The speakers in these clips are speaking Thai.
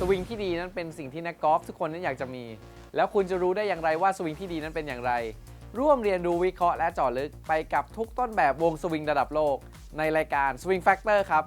สวิงที่ดีนั้นเป็นสิ่งที่นักกอล์ฟทุกคนนั้นอยากจะมี แล้วคุณจะรู้ได้อย่างไรว่าสวิงที่ดีนั้นเป็นอย่างไร ร่วมเรียนรู้วิเคราะห์และเจาะลึกไปกับทุกต้นแบบวงสวิงระดับโลก ในรายการ Swing Factor ครับ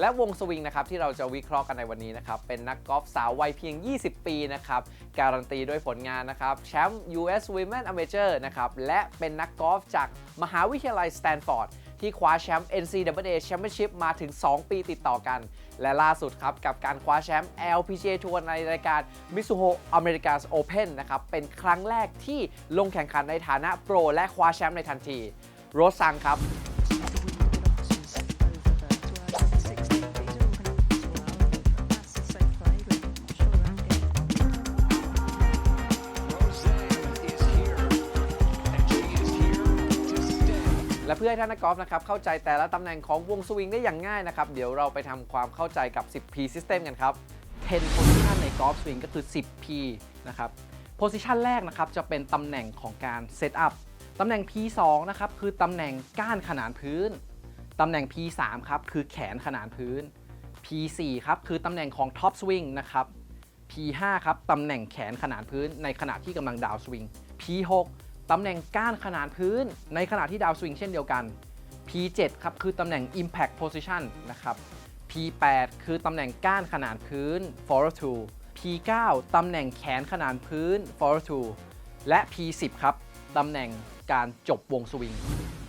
และวงสวิงนะครับที่เราจะวิเคราะห์กันในวันนี้นะครับ เป็นนักกอล์ฟสาววัยเพียง 20 ปีนะครับ การันตีด้วยผลงานนะครับแชมป์ US Women Amateur นะครับและเป็นนักกอล์ฟจากมหาวิทยาลัยสแตนฟอร์ด ที่คว้าแชมป์ NCAA Championship มาถึง 2 ปีติดต่อกัน และล่าสุดครับกับการคว้าแชมป์ LPGA Tour ในรายการ Mizuho Americas Open นะครับเป็นครั้งแรกที่ลงแข่งขันในฐานะโปรและคว้าแชมป์ในทันที โรสซังครับ และเพื่อให้ท่านนักกอล์ฟนะครับเข้าใจแต่ละตำแหน่งของวงสวิงได้อย่างง่ายนะครับ เดี๋ยวเราไปทำความเข้าใจกับ 10P System กันครับ 10 position ในกอล์ฟสวิงก็คือ 10 P นะครับ position แรกนะครับจะเป็นตำแหน่งของการ set up ตำแหน่ง P2 นะครับคือตำแหน่งก้านขนานพื้น ตำแหน่ง P3 ครับคือแขนขนานพื้น P4 ครับคือตำแหน่งของ top swing นะครับ P5 ครับตำแหน่งแขนขนานพื้นในขณะที่กำลังดาวสวิง P6 ตำแหน่งก้านขนานพื้น ในขณะที่ดาวสวิงเช่นเดียวกัน P7 ครับคือตำแหน่ง impact position นะครับ P8 คือตำแหน่งก้านขนานพื้น follow to P9 ตำแหน่งแขนขนานพื้น follow to และ P10 ครับตำแหน่งการจบวงสวิง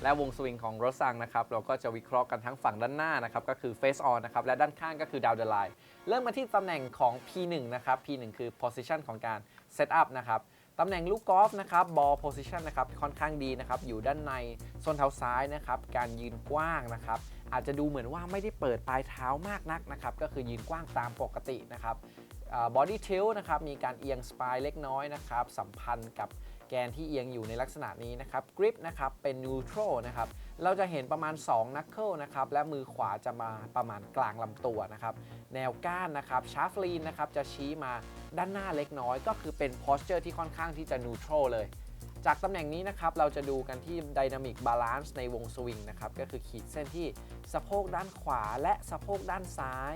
และวงสวิงของรถซังนะครับ เราก็จะวิเคราะห์กันทั้งฝั่งด้านหน้านะครับ ก็คือ face on นะครับ และด้านข้างก็คือ down the line เริ่มมาที่ตำแหน่งของ P1 นะครับ P1 คือ position ของการ set up นะครับ ตำแหน่งลูกกอล์ฟนะครับบอลโพซิชันนะครับค่อนข้างดีนะครับอยู่ด้านในส้นเท้าซ้ายนะครับการยืนกว้างนะครับอาจจะดูเหมือนว่าไม่ได้เปิดปลายเท้ามากนักนะครับก็คือยืนกว้างตามปกตินะครับบอดี้ทิลนะครับมีการเอียงสปายเล็กน้อยนะครับสัมพันธ์กับแกนที่เอียงอยู่ในลักษณะนี้นะครับกริปนะครับเป็นนิวทรอลนะครับ เราจะเห็นประมาณ 2 นักเกิลนะครับ และมือขวาจะมาประมาณกลางลำตัวนะครับ แนวก้านนะครับ ชาร์ฟลีนนะครับ จะชี้มาด้านหน้าเล็กน้อย ก็คือเป็นโพสเจอร์ที่ค่อนข้างที่จะนิวทรลเลย จากตำแหน่งนี้นะครับ เราจะดูกันที่ Dynamic Balance ในวงสวิงนะครับ ก็คือขีดเส้นที่สะโพกด้านขวาและสะโพกด้านซ้าย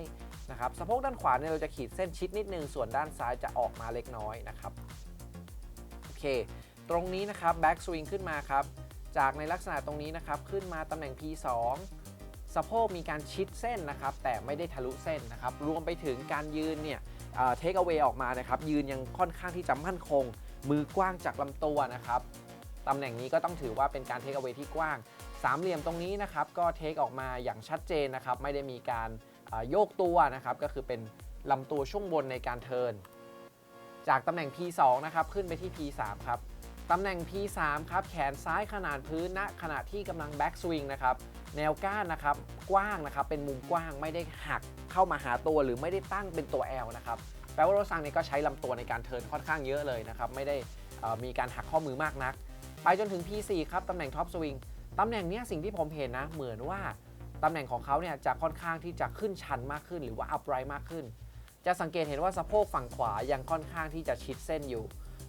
นะครับ สะโพกด้านขวาเนี่ยเราจะขีดเส้นชิดนิดนึง ส่วนด้านซ้ายจะออกมาเล็กน้อยนะครับ โอเค ตรงนี้นะครับ Back Swing ขึ้นมาครับ จากในลักษณะตรงนี้นะครับขึ้นมาตำแหน่ง P2 สะโพกมีการชิดเส้นนะครับ แต่ไม่ได้ทะลุเส้นนะครับ รวมไปถึงการยืนเนี่ยเทคเอาไว้ออกมานะครับ ยืนยังค่อนข้างที่จะมั่นคง มือกว้างจากลำตัวนะครับตำแหน่งนี้ก็ต้องถือว่าเป็นการเทคเอาไว้ที่กว้าง สามเหลี่ยมตรงนี้นะครับ ก็เทคออกมาอย่างชัดเจนนะครับ ไม่ได้มีการาโยกตัวนะครับ ก็คือเป็นลำตัวช่วงบนในการเทิร์นจากตำแหน่ง P2 นะครับ ขึ้นไปที่ P3 ครับ ตำแหน่ง P3 ครับ แขนซ้ายขนาดพื้นณขณะที่กำลังแบ็กสวิงนะครับ แนวก้านนะครับ กว้างนะครับ เป็นมุมกว้างไม่ได้หักเข้ามาหาตัวหรือไม่ได้ตั้งเป็นตัว L นะครับแปลว่าโรซังเนี่ยก็ใช้ลำตัวในการเทิร์นค่อนข้างเยอะเลยนะครับ ไม่ได้มีการหักข้อมือมากนัก ไปจนถึง P4 ครับ ตำแหน่งท็อปสวิงตำแหน่งเนี้ยสิ่งที่ผมเห็นนะ เหมือนว่าตำแหน่งของเขาเนี่ยจะค่อนข้างที่จะขึ้นชันมากขึ้น หรือว่าอัพไรมากขึ้น จะสังเกตเห็นว่าสะโพกฝั่งขวายังค่อนข้างที่จะชิดเส้นอยู่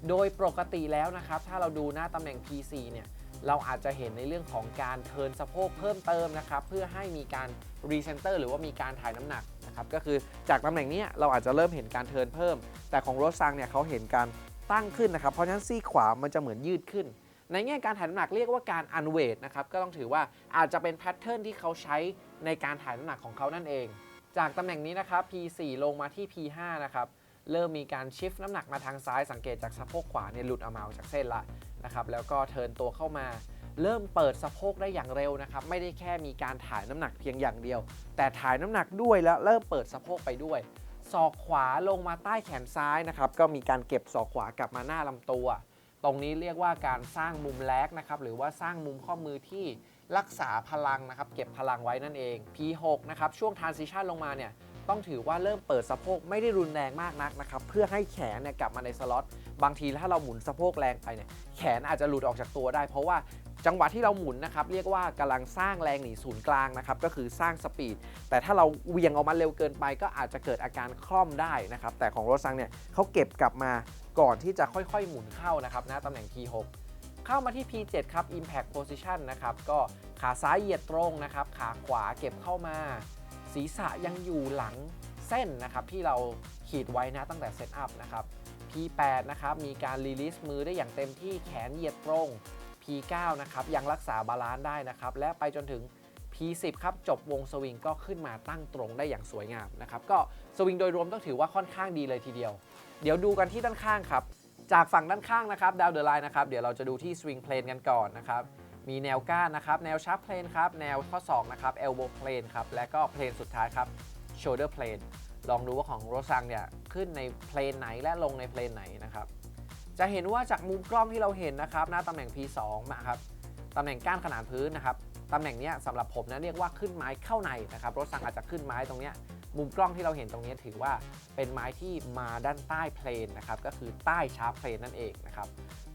โดยปกติแล้วนะครับ ถ้าเราดูหน้าตำแหน่ง P4 เนี่ยเราอาจจะเห็นในเรื่องของการเทินสะโพกเพิ่มเติมนะครับ เพื่อให้มีการรีเซนเตอร์หรือว่ามีการถ่ายน้ำหนักนะครับก็คือจากตำแหน่งนี้เราอาจจะเริ่มเห็นการเทินเพิ่ม แต่ของรสซังเนี่ยเขาเห็นการตั้งขึ้นนะครับ เพราะฉะนั้นซี่ขวามันจะเหมือนยืดขึ้น ในแง่การถ่ายน้ำหนักเรียกว่าการอันเวทนะครับก็ต้องถือว่าอาจจะเป็นแพทเทิร์นที่เขาใช้ในการถ่ายน้ำหนักของเขานั่นเอง จากตำแหน่งนี้นะครับ P4 ลงมาที่ P5 นะครับ เริ่มมีการชิฟน้ำหนักมาทางซ้ายสังเกตจากสะโพกขวาเนี่ยหลุดออกมาออกจากเส้นละนะครับแล้วก็เทินตัวเข้ามา เริ่มเปิดสะโพกได้อย่างเร็วนะครับไม่ได้แค่มีการถ่ายน้ำหนักเพียงอย่างเดียว แต่ถ่ายน้ำหนักด้วยแล้วเริ่มเปิดสะโพกไปด้วยศอกขวาลงมาใต้แขนซ้ายนะครับก็มีการเก็บศอกขวากลับมาหน้าลำตัว ตรงนี้เรียกว่าการสร้างมุมแลกนะครับหรือว่าสร้างมุมข้อมือที่รักษาพลังนะครับเก็บพลังไว้นั่นเอง P6 นะครับช่วง transition ลงมาเนี่ย ต้องถือว่าเริ่มเปิดสะโพกไม่ได้รุนแรงมากนักนะครับเพื่อให้แขนเนี่ยกลับมาในสล็อตบางทีถ้าเราหมุนสะโพกแรงไปเนี่ยแขนอาจจะหลุดออกจากตัวได้ เพราะว่าจังหวะที่เราหมุนนะครับเรียกว่ากำลังสร้างแรงหนีศูนย์กลางนะครับก็คือสร้างสปีด แต่ถ้าเราเวียงออกมาเร็วเกินไป ก็อาจจะเกิดอาการคล่อมได้นะครับแต่ของโรซังเนี่ยเขาเก็บกลับมาก่อนที่จะค่อยๆ หมุนเข้านะครับน้าตำแหน่ง P6 เข้ามาที่ P7 ครับ Impact Position นะครับก็ขาซ้ายเหยียดตรงนะครับขาขวาเก็บเข้ามา ศีรษะยังอยู่หลังเส้นนะครับที่เราขีดไว้นะตั้งแต่เซตอัพนะครับ P8 นะครับมีการรีลิสมือได้อย่างเต็มที่แขนเหยียดตรง P9 นะครับยังรักษาบาลานซ์ได้นะครับ และไปจนถึง P10 ครับจบวงสวิงก็ขึ้นมาตั้งตรงได้อย่างสวยงามนะครับ ก็สวิงโดยรวมต้องถือว่าค่อนข้างดีเลยทีเดียว เดี๋ยวดูกันที่ด้านข้างครับ จากฝั่งด้านข้างนะครับดาวเดอ l ไลน์นะครับเดี๋ยวเราจะดูที่สวิงเพลนกันก่อนนะครับ มีแนวก้านนะครับแนวชาร์ปเพลนครับแนวข้อศอกนะครับเอลโบเพลนครับและก็เพลนสุดท้ายครับโชเดอร์เพลนลองดูว่าของโรซังเนี่ยขึ้นในเพลนไหนและลงในเพลนไหนนะครับจะเห็นว่าจากมุมกล้องที่เราเห็นนะครับหน้าตำแหน่ง P2 นะครับตำแหน่งก้านขนานพื้นนะครับตำแหน่งนี้สำหรับผมนะเรียกว่าขึ้นไม้เข้าในนะครับรถสั่งอาจจะขึ้นไม้ตรงนี้มุมกล้องที่เราเห็นตรงนี้ถือว่าเป็นไม้ที่มาด้านใต้เพลนนะครับก็คือใต้ชาร์ปเพลนนั่นเองนะครับ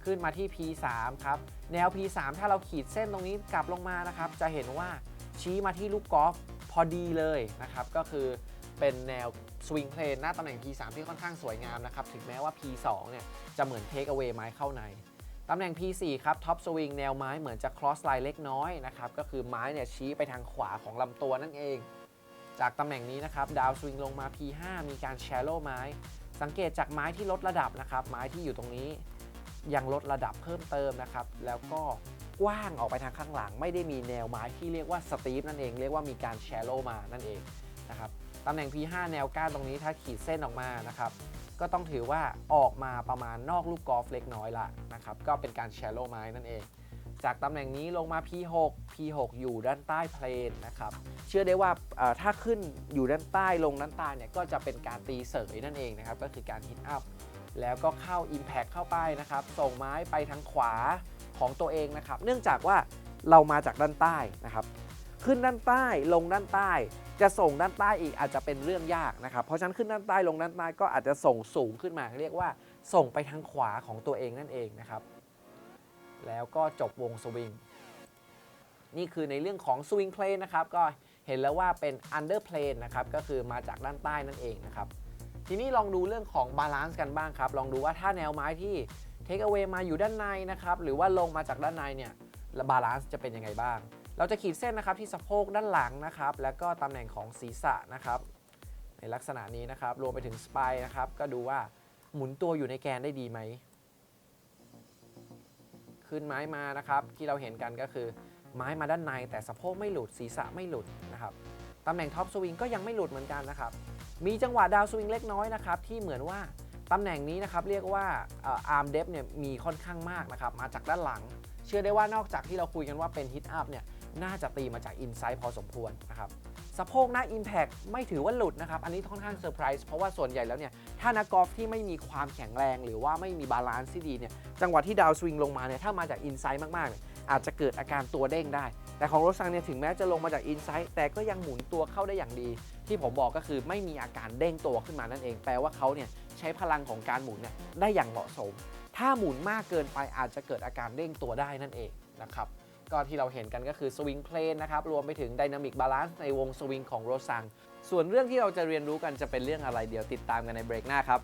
ขึ้นมาที่ P3 ครับ แนว P3 ถ้าเราขีดเส้นตรงนี้กลับลงมานะครับ จะเห็นว่าชี้มาที่ลูกกอล์ฟพอดีเลยนะครับ ก็คือเป็นแนวสวิงเพลนหน้าตำแหน่ง P3 ที่ค่อนข้างสวยงามนะครับ ถึงแม้ว่า P2 เนี่ยจะเหมือนเทคเอา a y ไม้เข้าใน ตำแหน่ง P4 ครับท็อปสวิงแนวไม้เหมือนจะ cross line เล็กน้อยนะครับ ก็คือไม้เนี่ยชี้ไปทางขวาของลำตัวนั่นเอง จากตำแหน่งนี้นะครับดาวสวิงลงมา P5 มีการ shallow ไม้ สังเกตจากไม้ที่ลดระดับนะครับ ไม้ที่อยู่ตรงนี้ ยังลดระดับเพิ่มเติมนะครับ แล้วก็กว้างออกไปทางข้างหลัง ไม่ได้มีแนวไม้ที่เรียกว่าสตีฟนั่นเอง เรียกว่ามีการ shallow มานั่นเองนะครับตำแหน่ง P5 แนวก้านตรงนี้ถ้าขีดเส้นออกมานะครับก็ต้องถือว่าออกมาประมาณนอกลูกกอล์ฟเล็กน้อยละนะครับก็เป็นการแชโลไม้นั่นเอง จากตำแหน่งนี้ลงมา P6 P6 อยู่ด้านใต้เพลนนะครับเชื่อได้ว่าถ้าขึ้นอยู่ด้านใต้ลงด้านใต้เนี่ยก็จะเป็นการตีเสยนั่นเองนะครับก็คือการฮิตอัพ แล้วก็เข้า Impact เข้าไปนะครับ ส่งไม้ไปทางขวาของตัวเองนะครับ เนื่องจากว่าเรามาจากด้านใต้นะครับ ขึ้นด้านใต้ลงด้านใต้ จะส่งด้านใต้อีกอาจจะเป็นเรื่องยากนะครับ เพราะฉะนั้นขึ้นด้านใต้ลงด้านใต้ก็อาจจะส่งสูงขึ้นมา เรียกว่าส่งไปทางขวาของตัวเองนั่นเองนะครับ แล้วก็จบวงสวิงนี่คือในเรื่องของสวิงเพลนนะครับ ก็เห็นแล้วว่าเป็นอันเดอร์เพลนนะครับ ก็คือมาจากด้านใต้นั่นเองนะครับ ทีนี้ลองดูเรื่องของบาลานซ์กันบ้างครับ ลองดูว่าถ้าแนวไม้ที่เทคเอา a y มาอยู่ด้านในนะครับ หรือว่าลงมาจากด้านในเนี่ยบาลานซ์จะเป็นยังไงบ้าง เราจะขีดเส้นนะครับที่สะโพกด้านหลังนะครับ แล้วก็ตำแหน่งของศีรษะนะครับ ในลักษณะนี้นะครับ รวมไปถึงสปายนะครับ ก็ดูว่าหมุนตัวอยู่ในแกนได้ดีไหม ขึ้นไม้มานะครับ ที่เราเห็นกันก็คือ ไม้มาด้านในแต่สะโพกไม่หลุดศีรษะไม่หลุดนะครับตำแหน่งท็อปสวิงก็ยังไม่หลุดเหมือนกันนะครับ มีจังหวะดาวสวิงเล็กน้อยนะครับที่เหมือนว่าตำแหน่งนี้นะครับเรียกว่าอาร์มเดฟเนี่ยมีค่อนข้างมากนะครับมาจากด้านหลัง เชื่อได้ว่านอกจากที่เราคุยกันว่าเป็นฮิตอัพเนี่ยน่าจะตีมาจากอินไซด์พอสมควรนะครับสะโพกหน้า Impact ไม่ถือว่าหลุดนะครับ อันนี้ค่อนข้างเซอร์ไพรส์เพราะว่าส่วนใหญ่แล้วเนี่ย ถ้านักกอล์ฟที่ไม่มีความแข็งแรง หรือว่าไม่มีบาลานซ์ที่ดีเนี่ย จังหวะที่ดาวสวิงลงมาเนี่ย ถ้ามาจากอินไซด์มากๆเนี่ยอาจจะเกิดอาการตัวเด้งได้ แต่ของโรซังเนี่ยถึงแม้จะลงมาจากอินไซด์แต่ก็ยังหมุนตัวเข้าได้อย่างดี ที่ผมบอกก็คือไม่มีอาการเด้งตัวขึ้นมานั่นเอง แปลว่าเขาเนี่ยใช้พลังของการหมุนเนี่ยได้อย่างเหมาะสม ถ้าหมุนมากเกินไปอาจจะเกิดอาการเด้งตัวได้นั่นเองนะครับก็ที่เราเห็นกันก็คือสวิงเพลนนะครับรวมไปถึง Dynamic Balance ในวงสวิงของโรซังส่วนเรื่องที่เราจะเรียนรู้กันจะเป็นเรื่องอะไรเดี๋ยวติดตามกันในเบรกหน้าครับ